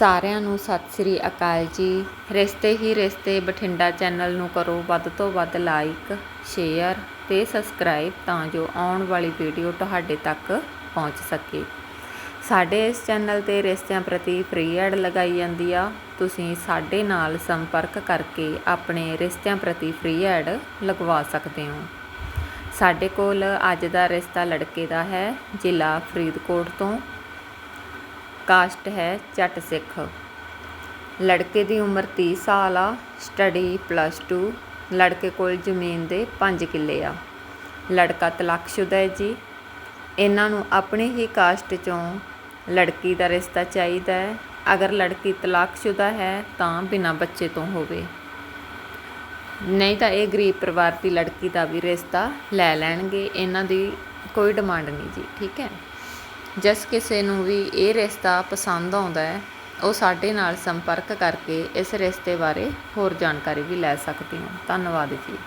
ਸਾਰਿਆਂ ਨੂੰ ਸਤਿ ਸ੍ਰੀ ਅਕਾਲ ਜੀ। ਰਿਸ਼ਤੇ ਹੀ ਰਿਸ਼ਤੇ, ਬਠਿੰਡਾ ਚੈਨਲ ਨੂੰ ਕਰੋ ਵੱਧ ਤੋਂ ਵੱਧ ਲਾਈਕ, ਸ਼ੇਅਰ ਤੇ ਸਬਸਕ੍ਰਾਈਬ ਤਾਂ ਜੋ ਆਉਣ ਵਾਲੀ ਵੀਡੀਓ ਤੁਹਾਡੇ ਤੱਕ ਪਹੁੰਚ ਸਕੇ। ਸਾਡੇ ਇਸ ਚੈਨਲ ਤੇ ਰਿਸ਼ਤਿਆਂ ਪ੍ਰਤੀ ਫ੍ਰੀ ਐਡ ਲਗਾਈ ਜਾਂਦੀ ਆ। ਤੁਸੀਂ ਸਾਡੇ ਨਾਲ ਸੰਪਰਕ ਕਰਕੇ ਆਪਣੇ ਰਿਸ਼ਤਿਆਂ ਪ੍ਰਤੀ ਫ੍ਰੀ ਐਡ ਲਗਵਾ ਸਕਦੇ ਹੋ। ਸਾਡੇ ਕੋਲ ਅੱਜ ਦਾ ਰਿਸ਼ਤਾ ਲੜਕੇ ਦਾ ਹੈ, ਜ਼ਿਲ੍ਹਾ ਫਰੀਦਕੋਟ ਤੋਂ। ਕਾਸਟ ਹੈ ਜੱਟ ਸਿੱਖ। ਲੜਕੇ ਦੀ ਉਮਰ 30 ਸਾਲ ਆ ਸਟੱਡੀ ਪਲੱਸ 2 ਲੜਕੇ ਕੋਲ ਜ਼ਮੀਨ ਦੇ 5 ਕਿੱਲੇ ਆ। ਲੜਕਾ ਤਲਾਕਸ਼ੁਦਾ ਹੈ ਜੀ। ਇਹਨਾਂ ਨੂੰ ਆਪਣੀ ਹੀ ਕਾਸਟ ਚੋਂ ਲੜਕੀ ਦਾ ਰਿਸ਼ਤਾ ਚਾਹੀਦਾ ਹੈ। ਅਗਰ ਲੜਕੀ ਤਲਾਕਸ਼ੁਦਾ ਹੈ ਤਾਂ ਬਿਨਾਂ ਬੱਚੇ ਤੋਂ ਹੋਵੇ। ਨਹੀਂ ਤਾਂ ਇਹ ਗਰੀਬ ਪਰਿਵਾਰ ਦੀ ਲੜਕੀ ਦਾ ਵੀ ਰਿਸ਼ਤਾ ਲੈ ਲੈਣਗੇ। ਇਹਨਾਂ ਦੀ ਕੋਈ ਡਿਮਾਂਡ ਨਹੀਂ ਜੀ, ਠੀਕ ਹੈ? ਜਿਸ ਕਿਸੇ ਨੂੰ ਵੀ ਇਹ ਰਿਸ਼ਤਾ ਪਸੰਦ ਆਉਂਦਾ ਹੈ, ਉਹ ਸਾਡੇ ਨਾਲ ਸੰਪਰਕ ਕਰਕੇ ਇਸ ਰਿਸ਼ਤੇ ਬਾਰੇ ਹੋਰ ਜਾਣਕਾਰੀ ਵੀ ਲੈ ਸਕਦੇ ਹੋ। ਧੰਨਵਾਦ ਜੀ।